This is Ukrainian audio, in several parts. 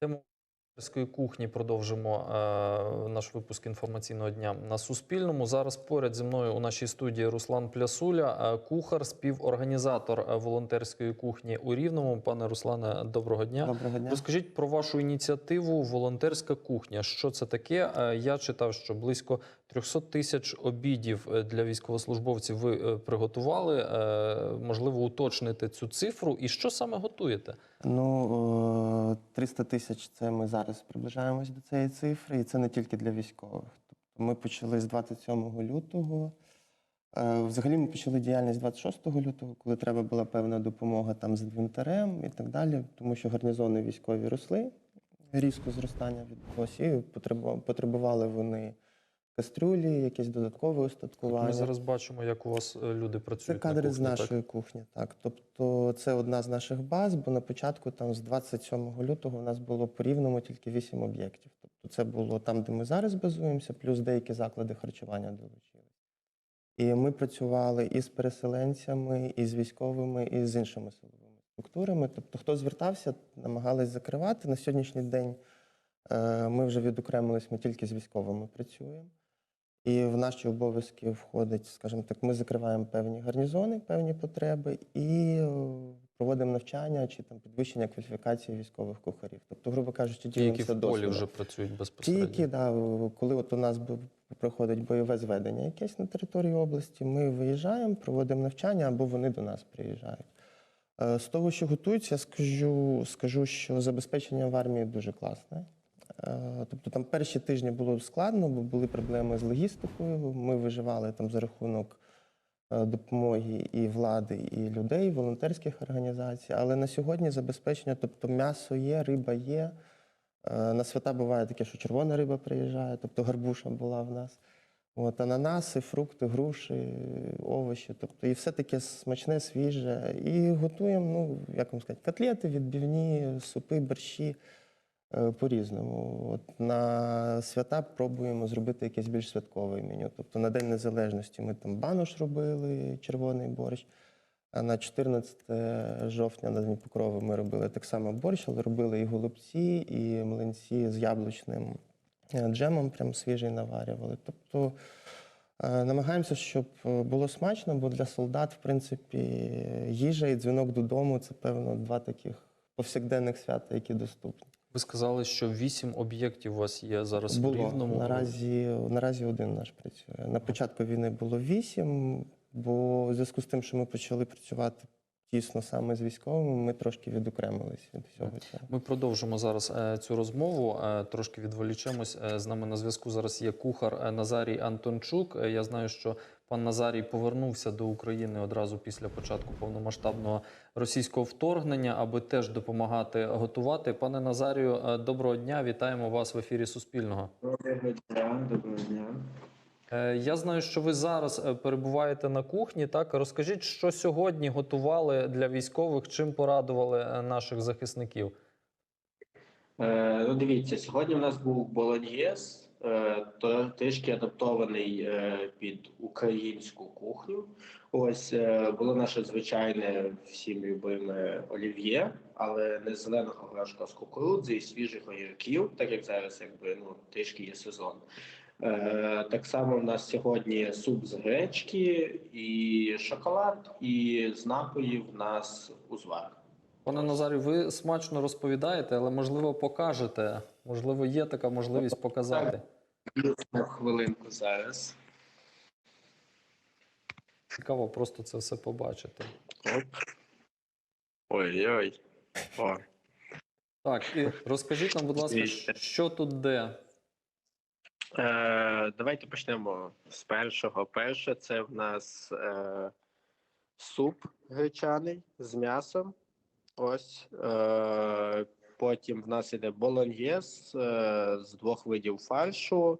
Тему Волонтерської кухні продовжимо е, наш випуск інформаційного дня на Суспільному. Зараз поряд зі мною у нашій студії Руслан Плясуля, е, кухар, співорганізатор е, волонтерської кухні у Рівному. Пане Руслане, доброго дня. Доброго дня. Розкажіть про вашу ініціативу Волонтерська кухня. Що це таке? Е, Я читав, що близько 300 тисяч обідів для військовослужбовців ви приготували. Е, Можливо, уточнити цю цифру. І що саме готуєте? Ну, е, 300 тисяч це ми зараз приближаємось до цієї цифри, і це не тільки для військових. Тобто ми почали з 27 лютого. Е, Взагалі ми почали діяльність 26 лютого, коли треба була певна допомога там з інвентарем і так далі, тому що гарнізони військові росли, різко зростання відбулося, і потребували вони кастрюлі, якесь додаткове устаткування. Ми зараз бачимо, як у вас е, люди Це працюють. на кадри з кухні, так? нашої кухні, так. Тобто це одна з наших баз, бо на початку, там з 27 лютого, у нас було по рівному тільки 8 об'єктів. Тобто це було там, де ми зараз базуємося, плюс деякі заклади харчування долучилися. І ми працювали і з переселенцями, і з військовими, і з іншими силовими структурами. Тобто, хто звертався, намагались закривати. На сьогоднішній день е, ми вже відокремились, ми тільки з військовими працюємо. І в наші обов'язки входить, скажімо так, ми закриваємо певні гарнізони, певні потреби і е, проводимо навчання чи там підвищення кваліфікації військових кухарів. Тобто, грубо кажучи, Ті, які в полі вже працюють Ті, безпосередньо. які, да, коли от у нас проходить бойове зведення якесь на території області, ми виїжджаємо, проводимо навчання або вони до нас приїжджають. Е, З того, що готуються, скажу, скажу, що забезпечення в армії дуже класне. Е, Тобто там перші тижні було складно, бо були проблеми з логістикою. Ми виживали там за рахунок е, допомоги і влади, і людей, волонтерських організацій. Але на сьогодні забезпечення, тобто м'ясо є, риба є. Е, На свята буває таке, що червона риба приїжджає, тобто гарбуша була в нас. От, ананаси, фрукти, груші, овочі. Тобто, і все таке смачне, свіже. І готуємо, ну, як вам сказати, котлети, відбивні, супи, борщі по-різному. От, на свята пробуємо зробити якесь більш святкове меню. Тобто на День Незалежності ми там банош робили, червоний борщ. А на 14 жовтня на День Покрови ми робили так само борщ, але робили і голубці, і млинці з яблучним е, джемом, прям свіжий наварювали. Тобто е, намагаємося, щоб е, було смачно, бо для солдат, в принципі, їжа і дзвінок додому це, певно, два таких повсякденних свята, які доступні. Ви сказали, що вісім об'єктів у вас є зараз в Рівному. наразі, наразі один наш працює. На початку війни було вісім, бо в зв'язку з тим, що ми почали працювати тісно саме з військовими, ми трошки відокремились від всього цього. Ми продовжимо зараз е, цю розмову. е, Трошки відволічемось. Е, З нами на зв'язку зараз є кухар Назарій Антончук. Я знаю, що пан Назарій повернувся до України одразу після початку повномасштабного російського вторгнення, аби теж допомагати готувати. Пане Назарію, е, доброго дня! Вітаємо вас в ефірі Суспільного. Доброго дня, доброго дня. Е, Я знаю, що ви зараз е, перебуваєте на кухні. Так розкажіть, що сьогодні готували для військових, чим порадували наших захисників. Е, ну, дивіться, сьогодні в нас був болоньєз, то трішки адаптований е, під українську кухню. Ось е, було наше звичайне всім любиме олів'є, але не зеленого горошка, з кукурудзи і свіжих огірків, так як зараз якби ну трішки є сезон. Е, так само в нас сьогодні суп з гречки і шоколад, і з напоїв в нас узвар. Пане Назарю, ви смачно розповідаєте, але можливо покажете. Можливо, є така можливість показати. Хвилинку зараз. Цікаво просто це все побачити. Ой-ой. Так, і розкажіть нам, будь ласка, що тут де? Е, давайте почнемо з першого. Перше це в нас е, суп гречаний з м'ясом. Ось. Е, потім в нас іде болоньєз е, з двох видів фаршу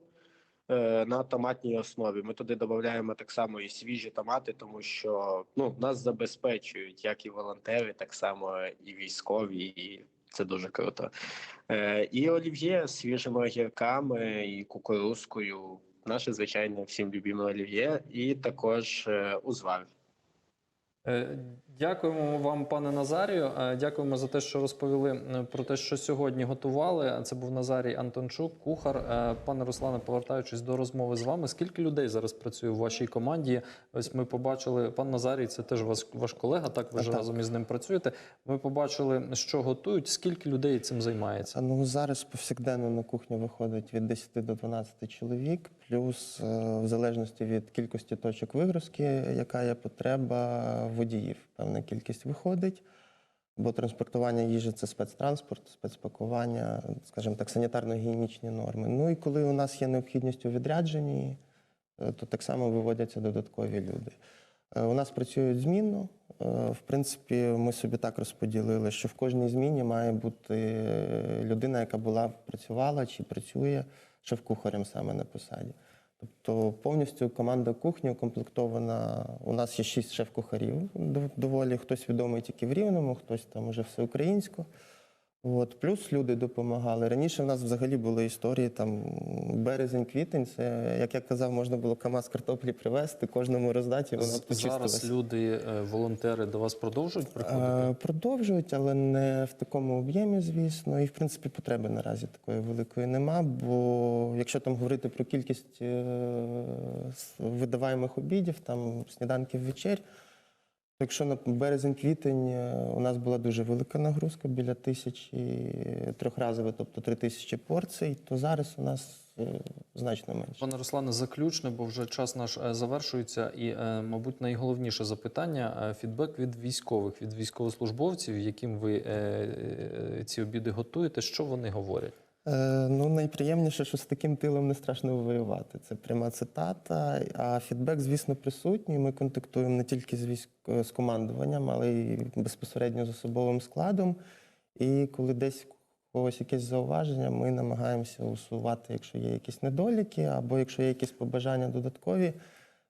е, на томатній основі. Ми туди додаємо так само і свіжі томати, тому що ну, нас забезпечують як і волонтери, так само і військові, і це дуже круто. І олів'є з свіжими огірками і кукурузкою. Наше звичайне всім любіме олів'є, і також е, узвар. Е, Дякуємо вам, пане Назарію. Е, Дякуємо за те, що розповіли е, про те, що сьогодні готували. Це був Назарій Антончук, кухар. Пане Руслане, повертаючись до розмови з вами, скільки людей зараз працює у вашій команді? Ось ми побачили, пан Назарій, це теж ваш, ваш колега. Так, ви ж Так. разом із ним працюєте. Ми побачили, що готують. Скільки людей цим займається? Ну зараз повсякденно на кухню виходить від 10 до 12 чоловік, плюс в залежності від кількості точок вигрузки, яка є потреба водіїв. Певна кількість виходить. Бо транспортування їжі це спецтранспорт, спецпакування, скажімо так, санітарно-гігієнічні норми. Ну і коли у нас є необхідність у відрядженні, е, то так само виводяться додаткові люди. Е, У нас працюють змінно. Е, В принципі, ми собі так розподілили, що в кожній зміні має бути людина, яка була працювала чи працює шеф-кухарем саме на посаді. Тобто повністю команда кухні укомплектована. У нас є шість шеф-кухарів доволі. Хтось відомий тільки в Рівному, хтось там уже всеукраїнсько. От, плюс люди допомагали. Раніше в нас взагалі були історії там березень-квітень. Це, як я казав, можна було КАМАЗ картоплі привезти, кожному роздати, і вона. Зараз люди, е, волонтери до вас продовжують приходити? Е, Продовжують, але не в такому об'ємі, звісно. І в принципі потреби наразі такої великої нема. Бо якщо там говорити про кількість е, видаваємих обідів, там сніданків вечер. Якщо на березень-квітень е, у нас була дуже велика нагрузка біля тисячі трьохразове, тобто три тисячі порцій, то зараз у нас е, значно менше. Пане Руслане, заключне, бо вже час наш е, завершується. І, е, мабуть, найголовніше запитання е, фідбек від військових, від військовослужбовців, яким ви е, е, ці обіди готуєте. Що вони говорять? Е, ну, найприємніше, що з таким тилом не страшно воювати. Це пряма цитата. А фідбек, звісно, присутній. Ми контактуємо не тільки з військ е, з командуванням, але й безпосередньо з особовим складом. І коли десь когось якесь зауваження, ми намагаємося усувати, якщо є якісь недоліки, або якщо є якісь побажання додаткові,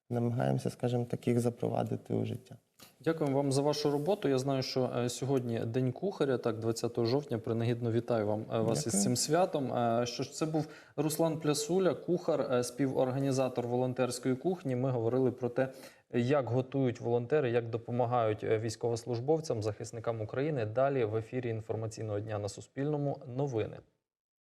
намагаємося, скажімо так, їх запровадити у життя. Дякуємо вам за вашу роботу. Я знаю, що е, сьогодні День кухаря, так, 20 жовтня. Принагідно вітаю вам е, вас із цим святом. Е, Що ж, це був Руслан Плясуля, кухар, співорганізатор волонтерської кухні. Ми говорили про те, як готують волонтери, як допомагають військовослужбовцям, захисникам України. Далі в ефірі інформаційного дня на Суспільному. Новини.